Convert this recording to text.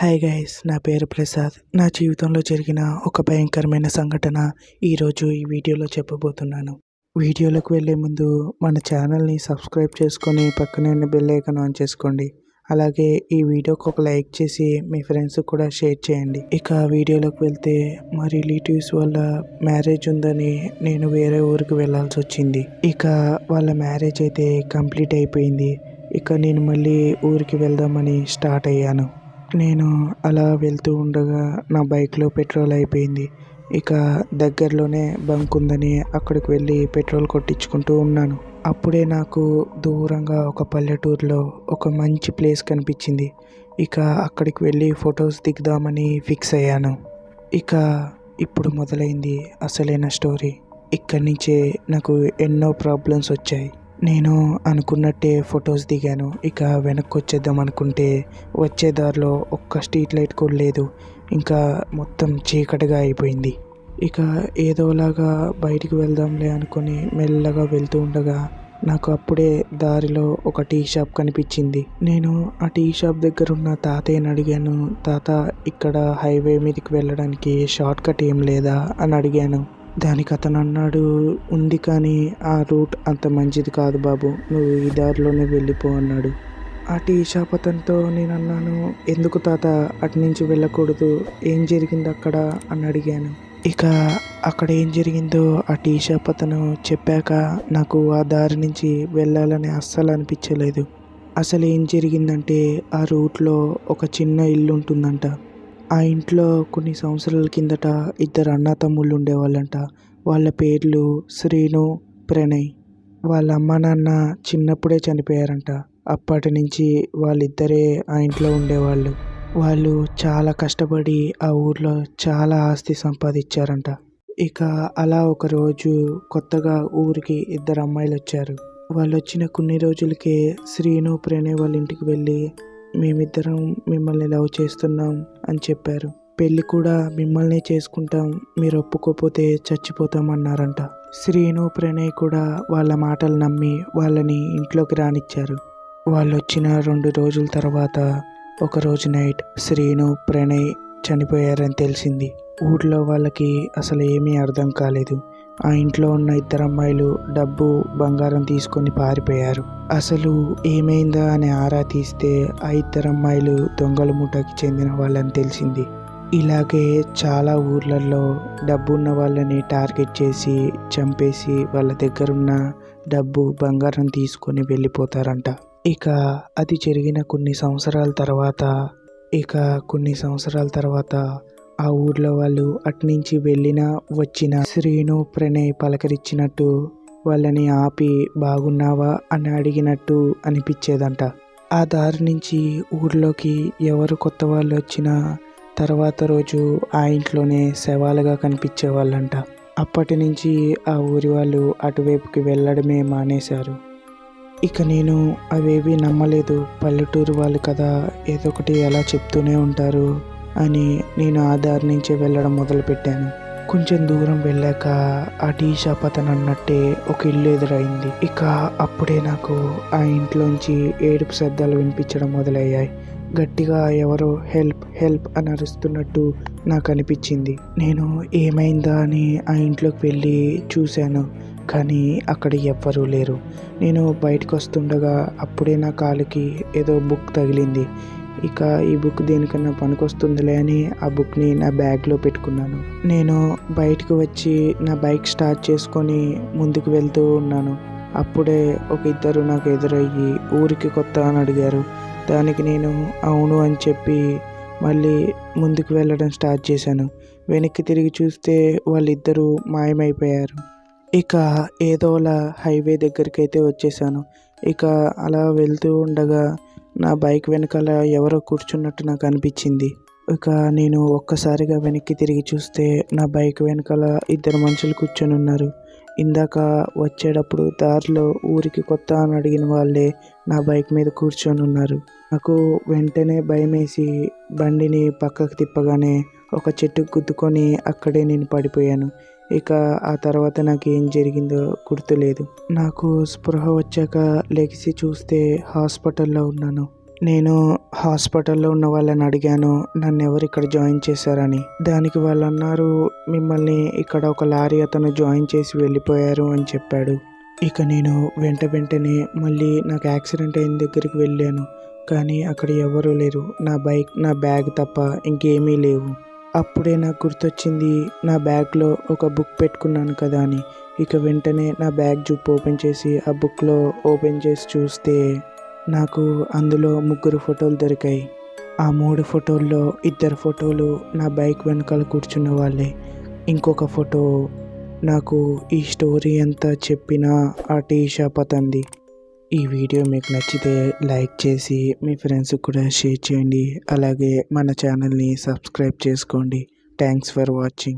Hi guys నా పేరు ప్రసాద్. నా జీవితంలో జరిగిన ఒక భయంకరమైన సంఘటన ఈరోజు ఈ వీడియోలో చెప్పబోతున్నాను. వీడియోలోకి వెళ్ళే ముందు మన ఛానల్ని సబ్స్క్రైబ్ చేసుకొని పక్కనే ఉన్న బెల్ ఐకాన్ ఆన్ చేసుకోండి. అలాగే ఈ వీడియోకి ఒక లైక్ చేసి మీ ఫ్రెండ్స్ కూడా షేర్ చేయండి. ఇక వీడియోలోకి వెళ్తే మా రిలేటివ్స్ వాళ్ళ మ్యారేజ్ ఉందని నేను వేరే ఊరికి వెళ్ళాల్సి వచ్చింది. ఇక వాళ్ళ మ్యారేజ్ అయితే కంప్లీట్ అయిపోయింది. ఇక నేను మళ్ళీ ఊరికి వెళ్దామని స్టార్ట్ అయ్యాను. నేను అలా వెళ్తూ ఉండగా నా బైక్లో పెట్రోల్ అయిపోయింది. ఇక దగ్గరలోనే బంక్ ఉందని అక్కడికి వెళ్ళి పెట్రోల్ కొట్టించుకుంటూ ఉన్నాను. అప్పుడే నాకు దూరంగా ఒక పల్లెటూరులో ఒక మంచి ప్లేస్ కనిపించింది. ఇక అక్కడికి వెళ్ళి ఫొటోస్ దిగుదామని ఫిక్స్ అయ్యాను. ఇక ఇప్పుడు మొదలైంది అసలైన స్టోరీ. ఇక్కడి నుంచే నాకు ఎన్నో ప్రాబ్లమ్స్ వచ్చాయి. నేను అనుకున్నట్టే ఫొటోస్ దిగాను. ఇక వెనక్కి వచ్చేద్దాం అనుకుంటే వచ్చే దారిలో ఒక్క స్ట్రీట్ లైట్ కూడా లేదు. ఇంకా మొత్తం చీకటిగా అయిపోయింది. ఇక ఏదోలాగా బయటికి వెళ్దాంలే అనుకుని మెల్లగా వెళ్తూ ఉండగా నాకు అప్పుడే దారిలో ఒక టీ షాప్ కనిపించింది. నేను ఆ టీ షాప్ దగ్గర ఉన్న తాతయ్యని అడిగాను. తాత ఇక్కడ హైవే మీదకి వెళ్ళడానికి షార్ట్ కట్ ఏం లేదా అని అడిగాను. దానికి అతను అన్నాడు ఉంది కానీ ఆ రూట్ అంత మంచిది కాదు బాబు నువ్వు ఈ దారిలోనే వెళ్ళిపో అన్నాడు. ఆ టీ షాప్ అతనితో నేను అన్నాను ఎందుకు తాత అటు నుంచి వెళ్ళకూడదు ఏం జరిగింది అక్కడ? అని అడిగాను. ఇక అక్కడ ఏం జరిగిందో ఆ టీ షాప్ అతను చెప్పాక నాకు ఆ దారి నుంచి వెళ్ళాలని అస్సలు అనిపించలేదు. అసలు ఏం జరిగిందంటే ఆ రూట్లో ఒక చిన్న ఇల్లు ఉంటుందంట ఆ ఇంట్లో కొన్ని సంవత్సరాల కిందట ఇద్దరు అన్న తమ్ముళ్ళు ఉండేవాళ్ళంట. వాళ్ళ పేర్లు శ్రీను ప్రణయ్. వాళ్ళ అమ్మ నాన్న చిన్నప్పుడే చనిపోయారంట. అప్పటి నుంచి వాళ్ళిద్దరే ఆ ఇంట్లో ఉండేవాళ్ళు. వాళ్ళు చాలా కష్టపడి ఆ ఊర్లో చాలా ఆస్తి సంపాదించారంట. ఇక అలా ఒకరోజు కొత్తగా ఊరికి ఇద్దరు అమ్మాయిలు వచ్చారు వాళ్ళు వచ్చిన కొన్ని రోజులకే శ్రీను ప్రణయ్ వాళ్ళ ఇంటికి వెళ్ళి మేమిద్దరం మిమ్మల్ని లవ్ చేస్తున్నాం అని చెప్పారు. పెళ్ళి కూడా మిమ్మల్నే చేసుకుంటాం మీరు ఒప్పుకోపోతే చచ్చిపోతాం అన్నారంట శ్రీను ప్రణయ్ కూడా వాళ్ళ మాటలు నమ్మి వాళ్ళని ఇంట్లోకి రానిచ్చారు. వాళ్ళు వచ్చిన రెండు రోజుల తర్వాత ఒక రోజు నైట్ శ్రీను ప్రణయ్ చనిపోయారని తెలిసింది. ఊర్లో వాళ్ళకి అసలు ఏమీ అర్థం కాలేదు. ఆ ఇంట్లో ఉన్న ఇద్దరు అమ్మాయిలు డబ్బు బంగారం తీసుకొని పారిపోయారు. అసలు ఏమైందా అని ఆరా తీస్తే ఆ ఇద్దరు అమ్మాయిలు దొంగల ముఠాకి చెందిన వాళ్ళని తెలిసింది. ఇలాగే చాలా ఊర్లలో డబ్బున్న వాళ్ళని టార్గెట్ చేసి చంపేసి వాళ్ళ దగ్గరున్న డబ్బు బంగారం తీసుకొని వెళ్ళిపోతారంట. ఇక అది జరిగిన కొన్ని సంవత్సరాల తర్వాత ఇక కొన్ని సంవత్సరాల తర్వాత ఆ ఊర్లో వాళ్ళు అట్నుంచి వెళ్ళిన వచ్చిన శ్రీను ప్రణయ్ పలకరించినట్టు వాళ్ళని ఆపి బాగున్నావా? అని అడిగినట్టు అనిపించేదంట ఆ దారి నుంచి ఊర్లోకి ఎవరు కొత్త వాళ్ళు వచ్చినా తర్వాత రోజు ఆ ఇంట్లోనే శవాలుగా కనిపించేవాళ్ళంట అప్పటి నుంచి ఆ ఊరి వాళ్ళు అటువైపుకి వెళ్ళడమే మానేశారు. ఇక నేను అవేవి నమ్మలేదు. పల్లెటూరు వాళ్ళు కదా ఏదో ఒకటి ఎలా చెప్తూనే ఉంటారు. అని నేను ఆ దారి నుంచే వెళ్ళడం మొదలుపెట్టాను. కొంచెం దూరం వెళ్ళాక ఆ టీ షాప్ అతను అన్నట్టే ఒక ఇల్లు ఎదురైంది. ఇక అప్పుడే నాకు ఆ ఇంట్లోంచి ఏడుపు శబ్దాలు వినిపించడం మొదలయ్యాయి. గట్టిగా ఎవరో హెల్ప్ హెల్ప్ అని అరుస్తున్నట్టు నాకు అనిపించింది. నేను ఏమైందా అని ఆ ఇంట్లోకి వెళ్ళి చూశాను కానీ అక్కడ ఎవ్వరూ లేరు. నేను బయటకు వస్తుండగా అప్పుడే నా కాలుకి ఏదో బుక్ తగిలింది. ఇక ఈ బుక్ దేనికన్నా పనికొస్తుందిలే అని ఆ బుక్ని నా బ్యాగ్లో పెట్టుకున్నాను. నేను బయటకు వచ్చి నా బైక్ స్టార్ట్ చేసుకొని ముందుకు వెళ్తూ ఉన్నాను. అప్పుడే ఒక ఇద్దరు నాకు ఎదురయ్యి ఊరికి కొత్త అని అడిగారు. దానికి నేను అవును అని చెప్పి మళ్ళీ ముందుకు వెళ్ళడం స్టార్ట్ చేశాను. వెనక్కి తిరిగి చూస్తే వాళ్ళిద్దరూ మాయమైపోయారు. ఇక ఏదోలా హైవే దగ్గరికి అయితే వచ్చేసాను. ఇక అలా వెళ్తూ ఉండగా నా బైక్ వెనకాల ఎవరో కూర్చున్నట్టు నాకు అనిపించింది. ఇక నేను ఒక్కసారిగా వెనక్కి తిరిగి చూస్తే నా బైక్ వెనకాల ఇద్దరు మనుషులు కూర్చొని ఉన్నారు. ఇందాక వచ్చేటప్పుడు దారిలో ఊరికి కొత్త అని అడిగిన వాళ్ళే నా బైక్ మీద కూర్చొని ఉన్నారు. నాకు వెంటనే భయం వేసి బండిని పక్కకు తిప్పగానే ఒక చెట్టుకు గుద్దుకొని అక్కడే నేను పడిపోయాను. ఇక ఆ తర్వాత నాకు ఏం జరిగిందో గుర్తులేదు. నాకు స్పృహ వచ్చాక లెగిసి చూస్తే హాస్పిటల్లో ఉన్నాను. నేను హాస్పిటల్లో ఉన్న వాళ్ళని అడిగాను నన్ను ఎవరు ఇక్కడ జాయిన్ చేశారని? దానికి వాళ్ళు అన్నారు మిమ్మల్ని ఇక్కడ ఒక లారీ అతను జాయిన్ చేసి వెళ్ళిపోయారు అని చెప్పాడు. ఇక నేను వెంట వెంటనే మళ్ళీ నాకు యాక్సిడెంట్ అయిన దగ్గరికి వెళ్ళాను. కానీ అక్కడ ఎవరూ లేరు. నా బైక్ నా బ్యాగ్ తప్ప ఇంకేమీ లేవు. అప్పుడే నాకు గుర్తొచ్చింది నా బ్యాగ్లో ఒక బుక్ పెట్టుకున్నాను కదా అని. ఇక వెంటనే నా బ్యాగ్ జుప్ ఓపెన్ చేసి ఆ బుక్లో ఓపెన్ చేసి చూస్తే నాకు అందులో ముగ్గురు ఫోటోలు దొరికాయి. ఆ మూడు ఫోటోల్లో ఇద్దరు ఫోటోలు నా బైక్ వెనకాల కూర్చున్న వాళ్ళే. ఇంకొక ఫోటో నాకు ఈ స్టోరీ అంతా చెప్పిన ఆ టీ షాప్ అతంది. ఈ వీడియో మీకు నచ్చితే లైక్ చేసి మీ ఫ్రెండ్స్కి కూడా షేర్ చేయండి. అలాగే మన ఛానల్ని సబ్స్క్రైబ్ చేసుకోండి. Thanks for watching